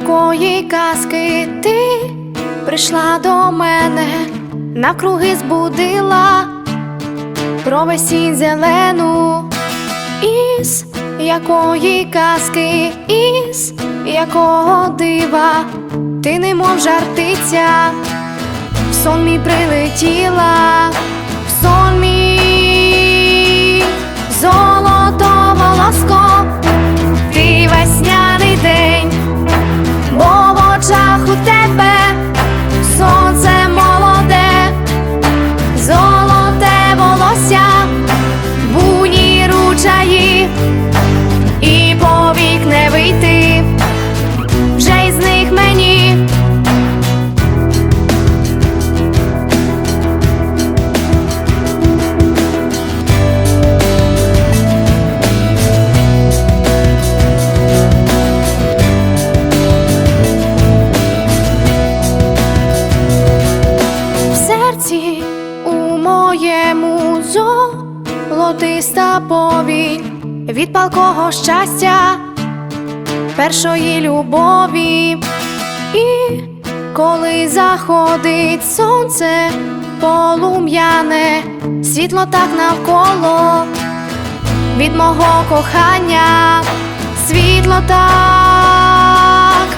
якої казки ти прийшла до мене, навкруги збудила про весінь зелену, із якої казки, із якого дива, ти немов жартиця, в сон мій прилетіла, у тебе золотиста повінь від палкого щастя, першої любові, і коли заходить сонце полум'яне, світло так навколо від мого кохання, світло так,